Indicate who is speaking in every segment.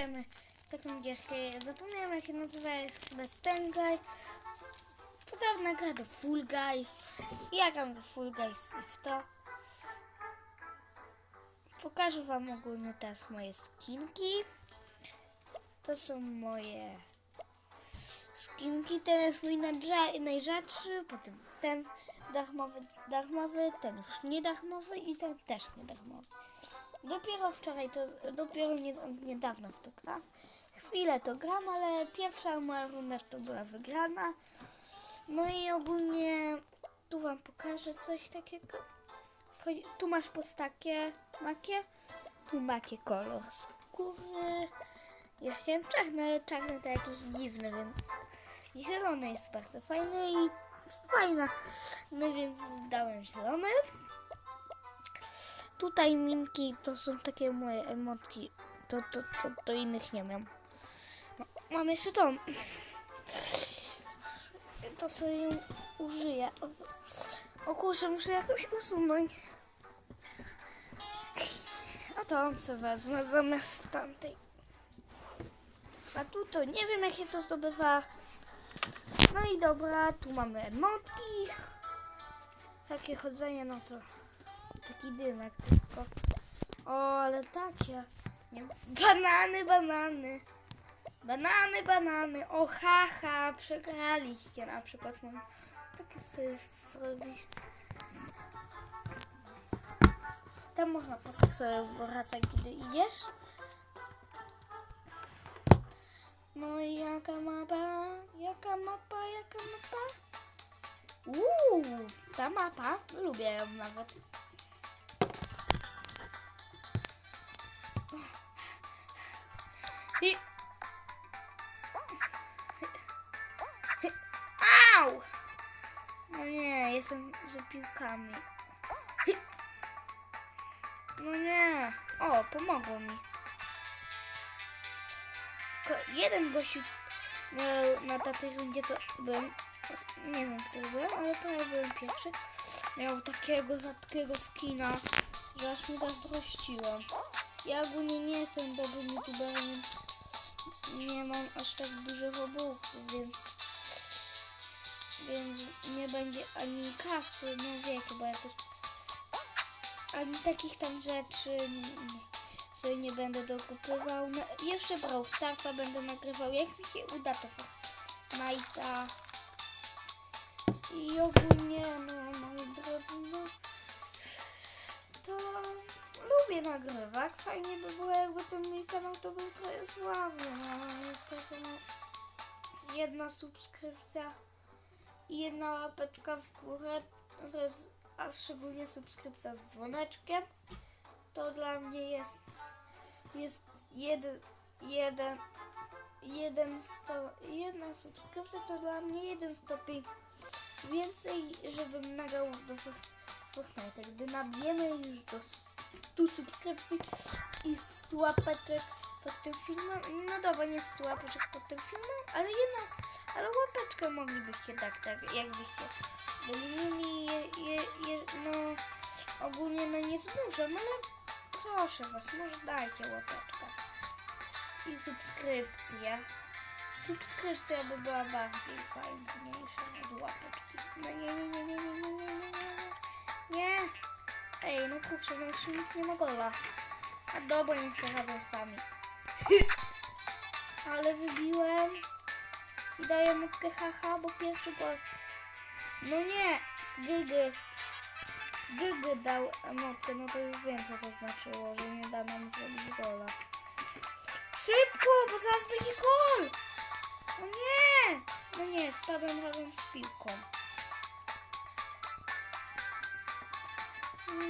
Speaker 1: Gramy taką gierkę, zapomniałem jak się nazywa, jest chyba Stengaj. Podobna gra do Full Guys. Ja gram do Full Guys i w to. Pokażę wam ogólnie teraz moje skinki. To są moje skinki. Ten jest mój najrzadszy, potem ten dachmowy, dachmowy, ten już nie dachmowy i ten też nie dachmowy. Dopiero wczoraj to, dopiero nie, niedawno w to gram. Chwilę to gram, ale pierwsza moja runda to była wygrana. No i ogólnie tu wam pokażę coś takiego. Tu masz postacie makie, tu macie kolor skóry. Ja chciałem czarny, ale czarny to jakiś dziwny, więc zielony jest bardzo fajny i fajna. No więc zdałem zielony. Tutaj minki to są takie moje emotki. To, to, to, to innych nie mam. No, mam jeszcze tą. To sobie użyję. O, kurczę, muszę jakoś usunąć. A to on co wezmę zamiast tamtej. A tu to nie wiem jak się to zdobywa. No i dobra, tu mamy emotki. Takie chodzenie, no to taki dymek tylko. O, ale takie. Nie, banany, banany. Banany, banany. O, haha, przegraliście na przykład. Mam takie sobie zrobić. Tam można posłuchać sobie wracać, kiedy idziesz. No i jaka mapa? Jaka mapa? Jaka mapa? Uuu, ta mapa. Lubię ją nawet. I... Au! No nie, jestem za piłkami. No nie. O, pomogło mi. Jeden gościu miał na takiej rundzie, co byłem, nie wiem, który byłem, ale to byłem pierwszy. Miał takiego rzadkiego skina, że aż mu zazdrościłem. Ja ogólnie nie jestem dobrym youtuberem, więc nie mam aż tak dużych obróbców, więc więc nie będzie ani kasy, no wiecie, bo ja też ani takich tam rzeczy sobie nie będę dokupywał. No, jeszcze Brawl Starsa będę nagrywał, jak mi się uda to Majta. I ogólnie, no moi drodzy, no to lubię nagrywać. Fajnie by było, jakby ten mój kanał to był trochę sławny, no niestety no jedna subskrypcja i jedna łapeczka w górę, a szczególnie subskrypcja z dzwoneczkiem, to dla mnie jest, jest jeden, jeden, jeden sto, jedna subskrypcja to dla mnie jeden stopień więcej, żebym nagrał do Fortnite. Gdy nabijemy już do tu subskrypcji i łapeczek pod tym filmem. No dobra, nie 100 łapeczek pod tym filmem, ale jednak, ale łapeczkę moglibyście tak, tak, jakbyście byli no mieli, je, je, je, no ogólnie no nie zmuszam, ale proszę was, może dajcie łapeczkę i subskrypcję. Subskrypcja by była bardziej fajniejsza niż łapeczki. No nie, nie, nie, nie, nie, nie, nie, nie. nie. Ej, no kurczę, no jeszcze nikt nie ma gola. A dobra, nie przechodzą sami. Ale wybiłem. I daję mu haha, bo pierwszy gol. No nie! Gygy. Gygy dał emotkę, no to już wiem co to znaczyło, że nie da nam zrobić gola. Szybko, bo zaraz będzie gol! No nie! No nie, spadłem razem z piłką.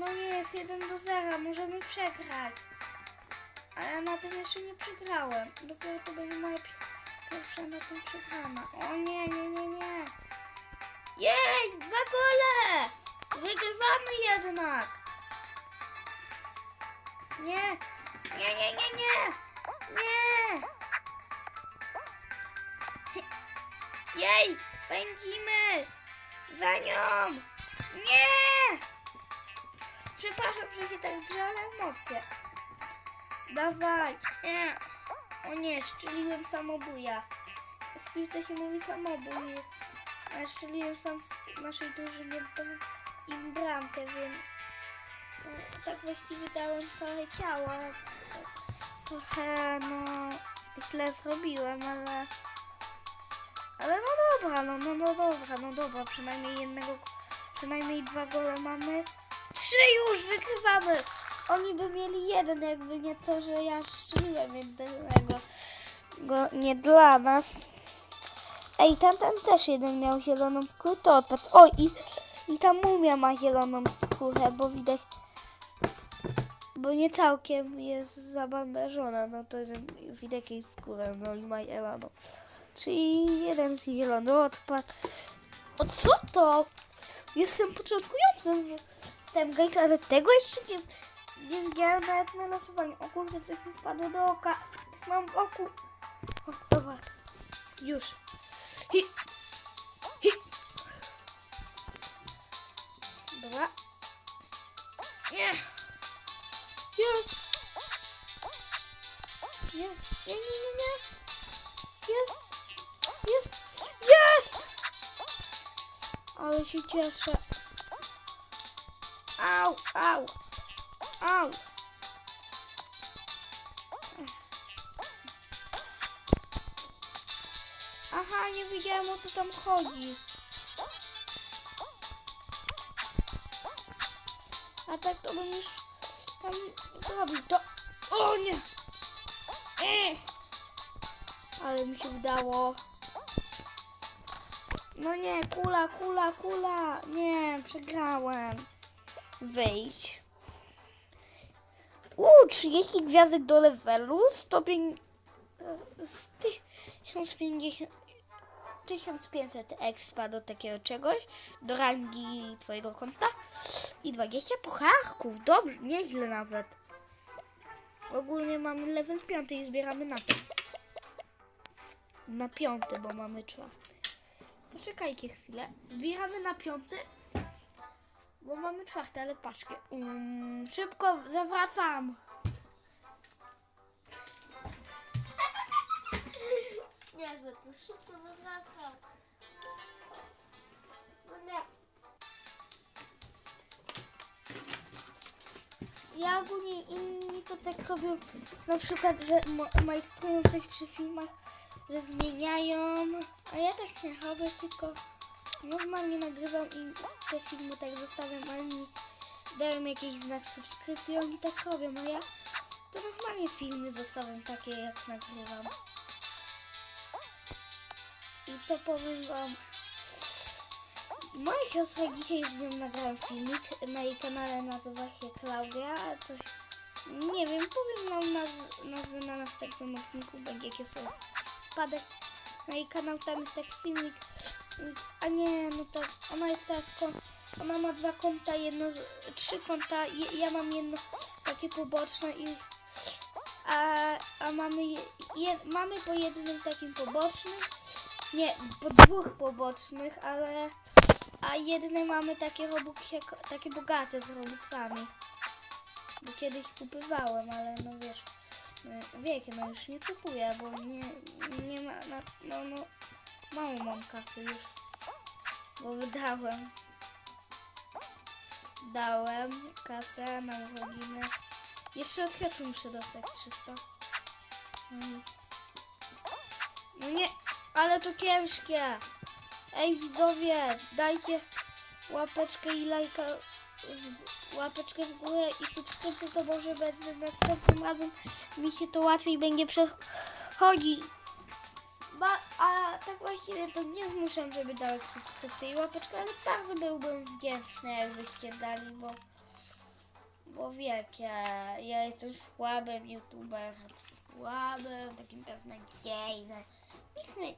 Speaker 1: No jest 1 do 0, możemy przegrać. A ja na tym jeszcze nie przegrałem. Dopiero to będzie moja pi- pierwsza na tym przegrana. O nie, nie, nie, nie. Jej, dwa gole! Wygrywamy jednak. Nie, nie, nie, nie, nie. Nie. Jej, pędzimy. Za nią. Nie. Przepraszam, że się tak drze, ale emocje. Dawaj. Nie. O nie, szczeliłem samobuja. W piłce się mówi samobój. A szczeliłem sam z naszej drużyny br- im bramkę, więc no, tak właściwie dałem trochę ciała. Trochę, no, źle zrobiłem, ale... Ale no dobra, no, no, no dobra, no dobra, przynajmniej jednego, przynajmniej dwa gole mamy. Trzy już wygrywamy! Oni by mieli jeden, jakby nie to, że ja strzeliłem jednego. Go nie dla nas. Ej, tamten też jeden miał zieloną skórę, to odpadł. O, i, i ta mumia ma zieloną skórę, bo widać, bo nie całkiem jest zabandażona, no to widać jej skórę, no i ma zieloną. Czyli jeden zielony odpadł. O co to? Jestem początkującym tym guys, ale tego jeszcze nie widziałem nawet na losowaniu. O kurczę, coś mi wpadło do oka. Tak mam w oku. O, dobra. Już. Hi. Hi. Dobra. Nie. Jest. Nie, nie, nie, nie, nie. Jest. Jest. Jest. Ale się cieszę. Au, au, au. Aha, nie wiedziałem o co tam chodzi. A tak to bym już tam zrobił to. O nie! E! Ale mi się udało. No nie, kula, kula, kula. Nie, przegrałem. Wejdź. Uuu, 30 gwiazdek do levelu, stopień e, z tych 1050, 1500 expa do takiego czegoś, do rangi twojego konta i 20 pucharków. Dobrze, nieźle nawet. Ogólnie mamy level 5 i zbieramy na to. Na piąty, bo mamy czwarty. Poczekajcie chwilę. Zbieramy na piąty, bo mamy czwarty, ale paczkę. Mm, szybko zawracam. Nie, za to szybko zawracam. No nie. Ja ogólnie inni to tak robią, na przykład, że majstrują przy filmach, że zmieniają, a ja tak nie robię, tylko normalnie nagrywam i te filmy tak zostawiam, a oni dają jakiś znak subskrypcji, oni tak robią, a ja to normalnie filmy zostawiam takie, jak nagrywam. I to powiem wam, Moja siostra dzisiaj z nią nagrałem filmik. Na jej kanale nazywa się Klaudia. Coś, nie wiem, powiem wam naz- nazwę na następnym odcinku. Będzie jakie są wpadek na jej kanał. Tam jest taki filmik. A nie, no to ona jest teraz kon- Ona ma dwa konta, jedno, z, trzy konta. Je, ja mam jedno takie poboczne i a, a mamy, je, mamy po jednym takim pobocznym. Nie, po dwóch pobocznych, ale a jedne mamy takie robuxie, takie bogate z robuxami. Bo kiedyś kupywałem, ale no wiesz, no, wiecie, no już nie kupuję, bo nie, nie ma, na, no, no, mało mam kasy już, bo wydałem. Dałem kasę na urodziny. Jeszcze od kwiatu muszę dostać 300. No, i- no nie, ale to ciężkie. Ej widzowie, dajcie łapeczkę i lajka, łapeczkę w górę i subskrypcję, to może będę następnym razem mi się to łatwiej będzie przechodzić. Ba, a tak właściwie to nie zmuszam, żeby dawać subskrypcję i łapeczkę, ale bardzo byłbym wdzięczny, jakbyście dali, bo bo wiecie, ja jestem słabym youtuberem, słabym, takim beznadziejnym. Nic mi,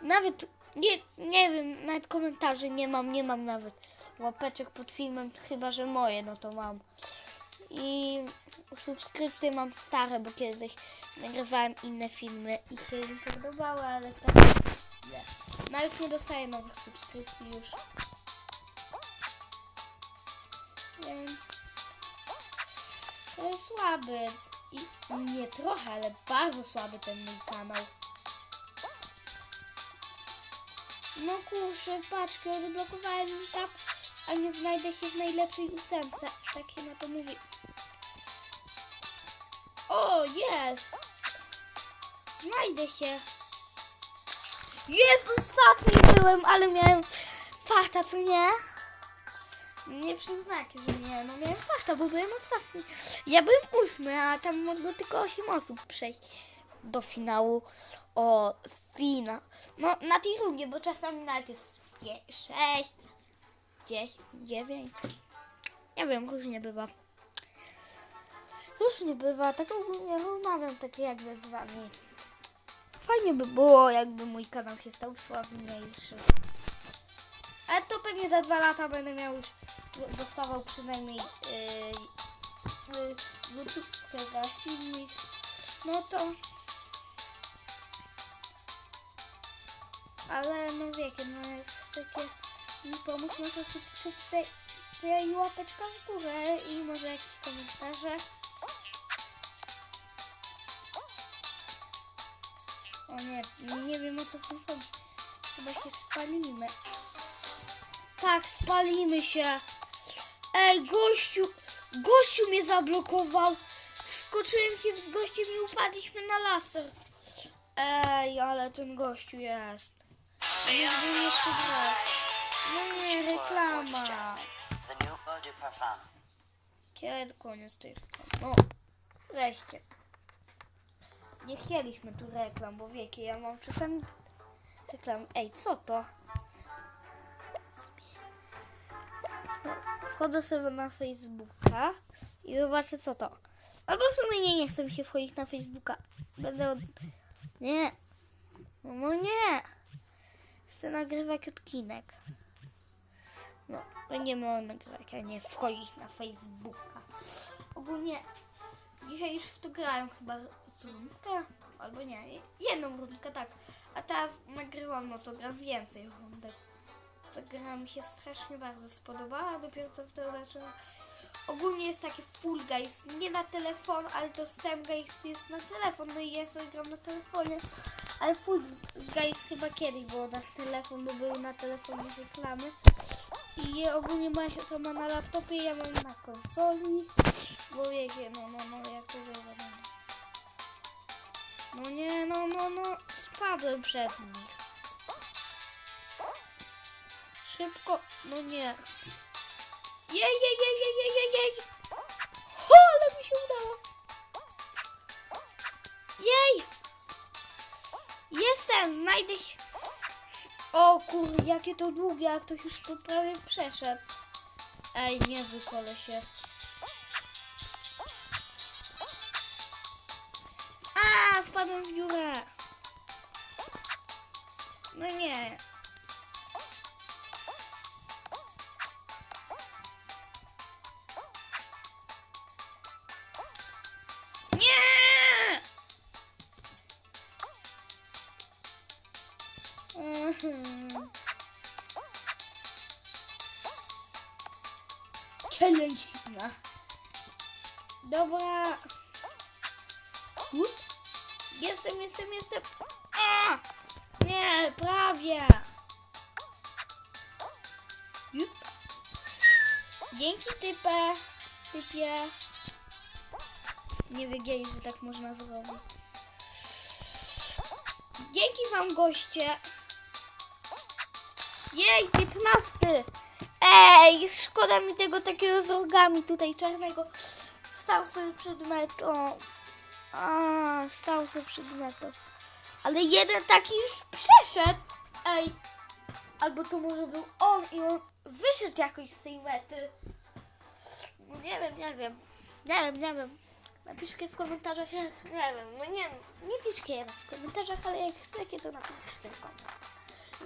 Speaker 1: nawet nie, nie wiem, nawet komentarzy nie mam, nie mam nawet łapeczek pod filmem, chyba że moje, no to mam. I subskrypcje mam stare, bo kiedyś nagrywałem inne filmy i się im podobały, ale tak nie. Nawet nie dostaję nowych subskrypcji już. Więc to jest słaby I nie trochę, ale bardzo słaby ten mój kanał. No kurczę, paczkę odblokowałem tam, a nie znajdę się w najlepszej ósemce. Tak się na to mówi. O, jest! Znajdę się. Jest, ostatni byłem, ale miałem farta, co nie? Nie przyznacie, że nie, no miałem farta, bo byłem ostatni. Ja byłem ósmy, a tam mogło tylko 8 osób przejść do finału. O, fina. No, na tej rundzie, bo czasami nawet jest 6, 10, 9. Nie wiem, różnie bywa. Różnie bywa, tak ogólnie rozmawiam tak jakby z wami. Fajnie by było, jakby mój kanał się stał sławniejszy. Ale to pewnie za dwa lata będę miał już, dostawał przynajmniej yy, yy, złotówkę za filmik. No to... Ale no wiecie, no jak chcecie mi pomóc, no to subskrypcja i łapeczka w górę i może jakieś komentarze. O nie, nie wiem o co tym chodzi. Chyba się spalimy. Tak, spalimy się. Ej, gościu, gościu mnie zablokował. Wskoczyłem się z gościem i upadliśmy na laser. Ej, ale ten gościu jest. Nigdy jeszcze grał. No nie, reklama. Kiedy koniec tej reklamy? No, weźcie. Nie chcieliśmy tu reklam, bo wiecie, ja mam czasami reklam. Ej, co to? Wchodzę sobie na Facebooka i zobaczę co to. Albo w sumie nie, nie chcę mi się wchodzić na Facebooka. Będę od... Nie. No nie. Chcę nagrywać odcinek. No, będziemy nagrywać, a nie wchodzić na Facebooka. Ogólnie dzisiaj już w to grałem chyba z rundkę, albo nie, jedną rundkę, tak. A teraz nagrywam, no to gram więcej rundek. Ta gra mi się strasznie bardzo spodobała, dopiero co w to zacząłem. Ogólnie jest taki Full Guys, nie na telefon, ale to Stem Guys jest na telefon, no i ja sobie gram na telefonie. Ale Full Guys chyba kiedyś było na telefon, bo były na telefonie reklamy. I ogólnie moja siostra ma na laptopie, ja mam na konsoli. Bo wiecie, no, no, no, jak to wiadomo. No nie, no, no, no, spadłem przez nich. Szybko, no nie. Jej, jej, jej, jej, jej, jej, jej. O, ale mi się udało. Jej. Jestem, znajdę się. O kur, jakie to długie, a ktoś już to prawie przeszedł. Ej, niezły koleś jest. Wpadłem w dziurę. No nie. Nie! Mhm. Kelejna. Dobra. Up. Jestem, jestem, jestem. A! Nie, prawie. Up. Dzięki typę. Typie. Nie wiedzieli, że tak można zrobić. Dzięki wam goście. Jej, 15. Ej, szkoda mi tego takiego z rogami tutaj czarnego. Stał sobie przed metą. A, stał sobie przed metą. Ale jeden taki już przeszedł. Ej, albo to może był on i on wyszedł jakoś z tej mety. No nie wiem, nie wiem. Nie wiem, nie wiem. Napiszcie w komentarzach, jak, nie wiem, no nie nie piszcie w komentarzach, ale jak chcecie, to napiszcie w komentarzach.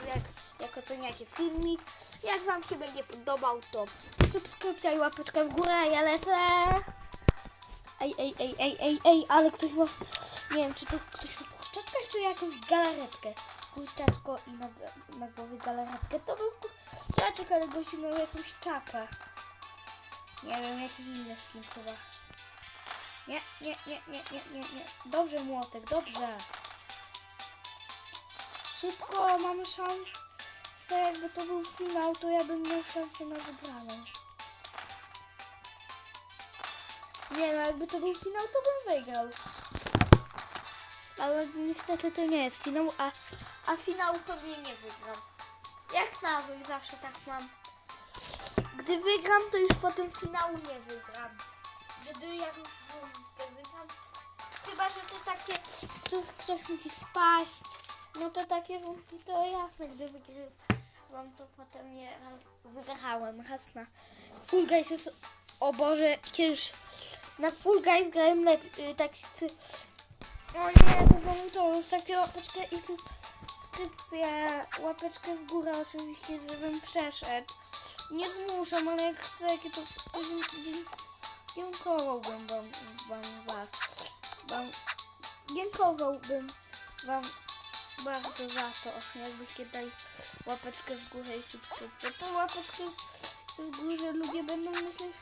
Speaker 1: Jak, jak oceniacie filmik, jak wam się będzie podobał, to subskrypcja i łapeczka w górę, ja lecę. Ej, ej, ej, ej, ej, ej, ale ktoś ma, nie wiem, czy to ktoś ma kurczaczkę, czy jakąś galaretkę. Kurczaczko i na, na głowie galaretkę, to był kurczaczek, ale gościu miał jakąś czapę. Nie wiem, jakiś inny skin chyba. Nie, nie, nie, nie, nie, nie, nie. Dobrze, młotek, dobrze. Szybko, mamy szansę. Jakby to był finał, to ja bym miał szansę na wygraną. Nie no, jakby to był finał, to bym wygrał. Ale niestety to nie jest finał, a, a finału pewnie nie wygram. Jak na złość zawsze tak mam. Gdy wygram, to już potem finału nie wygram. Gdy rundkę wygram, chyba, że to takie, tu ktoś musi spaść, no to takie to jasne, gdy wygrywam, to potem nie wygrałem, raz na Full Guys jest, o Boże, kiedyś na Full Guys grałem lepiej, tak chcę, o nie, to znowu to, z takiego łapeczkę i subskrypcję, łapeczkę w górę oczywiście, żebym przeszedł. Nie zmuszam, ale jak chcę, jakie to dziękowałbym wam, wam, wam, dziękowałbym wam bardzo za to, jakbyście dali łapeczkę w górę i subskrypcję. Po łapeczkę w górze ludzie będą myśleć,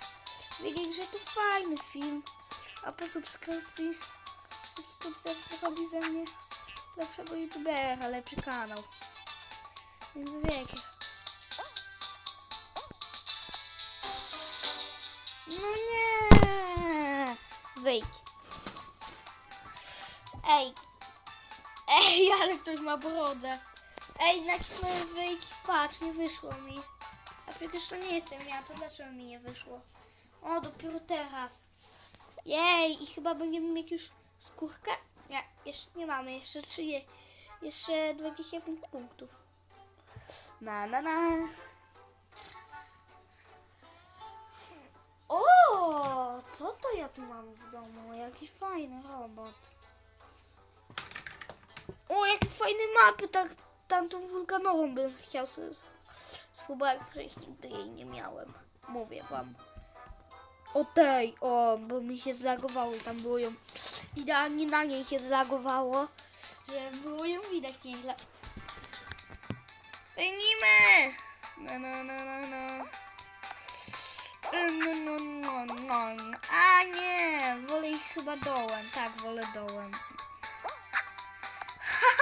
Speaker 1: wiedzieć, że to fajny film, a po subskrypcji subskrypcja zrobi ze mnie lepszego youtubera, lepszy kanał. Więc wiecie. No nie! Wyjdź. Ej. Ej, ale ktoś ma brodę. Ej, nacisnąłem wyjść. Patrz, nie wyszło mi. A przecież to nie jestem ja, to dlaczego mi nie wyszło? O, dopiero teraz. Jej, i chyba będziemy mieć już skórkę? Nie, jeszcze nie mamy, jeszcze trzy, je- jeszcze 25 punktów. Na, na, na. O, co to ja tu mam w domu? Jaki fajny robot. O, jakie fajne mapy, tak, tamtą wulkanową bym chciał sobie spróbować przejść, nigdy jej nie miałem. Mówię wam. O tej, o, bo mi się zlagowało, tam było ją, idealnie na niej się zlagowało, że było ją widać nieźle. Biegnijmy! No, no, no, no, no. No, no, no, no, no. A nie, wolę ich chyba dołem. Tak, wolę dołem.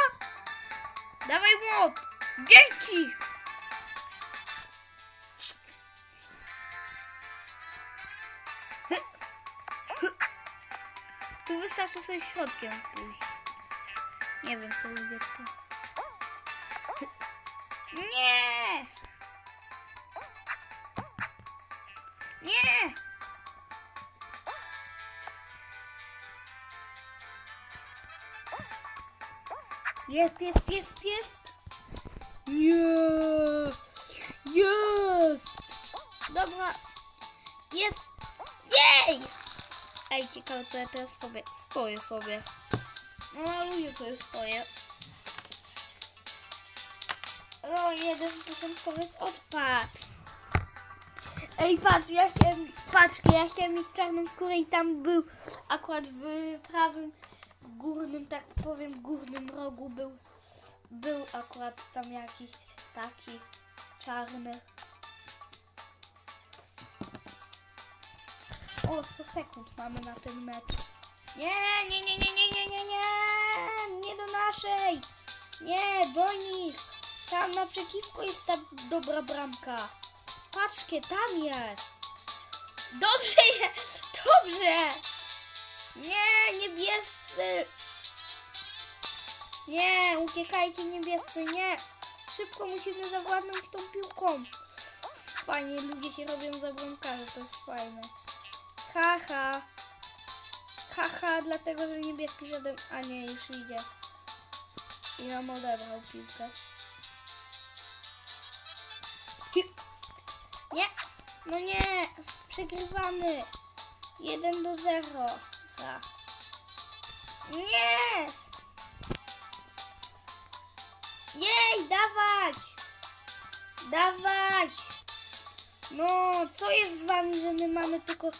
Speaker 1: Dawaj młot! Dzięki! Wystarczy sobie środkiem pójść. Nie wiem, co lubię tu. Nie! Nie! Jest, jest, jest, jest! Nie! Jest! Dobra! Jest! Jej! Ej, ciekawe co ja teraz sobie stoję sobie. No, lubię sobie stoję. O, jeden początkowy odpadł. Ej, patrz, ja chciałem, patrz, ja chciałem mieć czarną skórę i tam był akurat w prawym górnym, tak powiem, górnym rogu był, był akurat tam jakiś taki czarny. O, 100 sekund mamy na ten mecz. Nie, nie, nie, nie, nie, nie, nie, nie, nie do naszej. Nie, do nich. Tam naprzeciwko jest ta dobra bramka. Patrzcie, tam jest. Dobrze jest, dobrze. Nie, niebiescy. Nie, uciekajcie niebiescy, nie. Szybko musimy zawładnąć tą piłką. Fajnie, ludzie się robią za to jest fajne. Haha. Haha, dlatego, że niebieski żaden... A nie, już idzie. I nam odebrał piłkę. Pi- Nie! No nie! Przegrywamy! 1 do 0. Ha. Nie! Jej, dawać! Dawać! No, co jest z wami, że my mamy tylko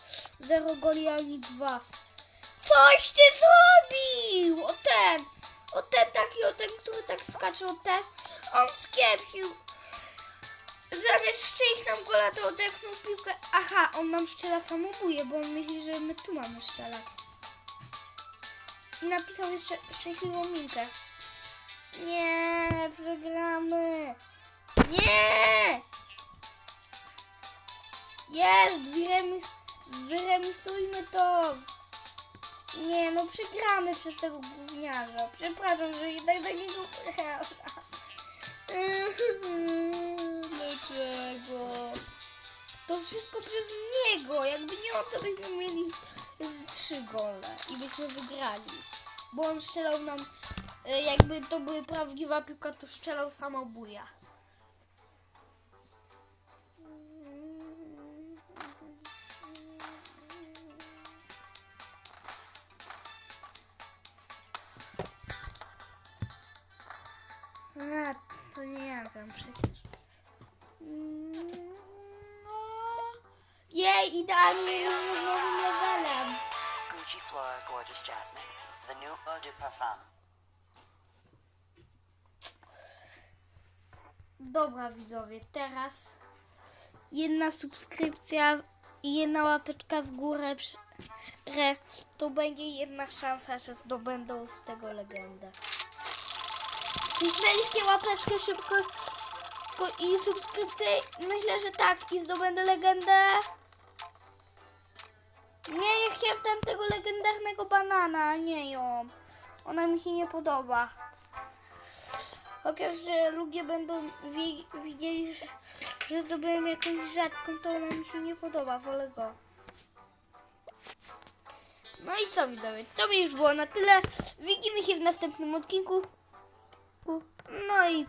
Speaker 1: 0 goli, a oni 2? Coś ty zrobił! O ten! O ten taki, o ten, który tak skacze, o ten. On skiepsił. Zamiast strzelić nam gola, to odepchnął piłkę. Aha, on nam strzela samobuje, bo on myśli, że my tu mamy strzelać. I napisał jeszcze szczęśliwą minkę. Nie, przegramy. Nie! Jest, wyremis, wyremisujmy to. Nie, no przegramy przez tego gówniarza. Przepraszam, że jednak do niego przegrałam. Dlaczego? To wszystko przez niego. Jakby nie on, to byśmy mieli z trzy gole i byśmy wygrali. Bo on strzelał nam, e, jakby to były prawdziwa piłka, to strzelał samobuja. A, to nie ja gram przecież. Mm, No. Jej, idealnie już z nowym levelem.
Speaker 2: Gucci Flora Gorgeous Jasmine. The new eau de parfum.
Speaker 1: Dobra widzowie, teraz jedna subskrypcja i jedna łapeczka w górę, to będzie jedna szansa, że zdobędą z tego legendę. Kliknęliście łapeczkę szybko i subskrypcję, myślę, że tak i zdobędę legendę. Nie, ja chciałem tam tego legendarnego banana, nie ją. Ona mi się nie podoba. Chociaż że ludzie będą wi- widzieli, że, że zdobyłem jakąś rzadką, to ona mi się nie podoba, wolę go. No i co widzowie, to by już było na tyle. Widzimy się w następnym odcinku. No i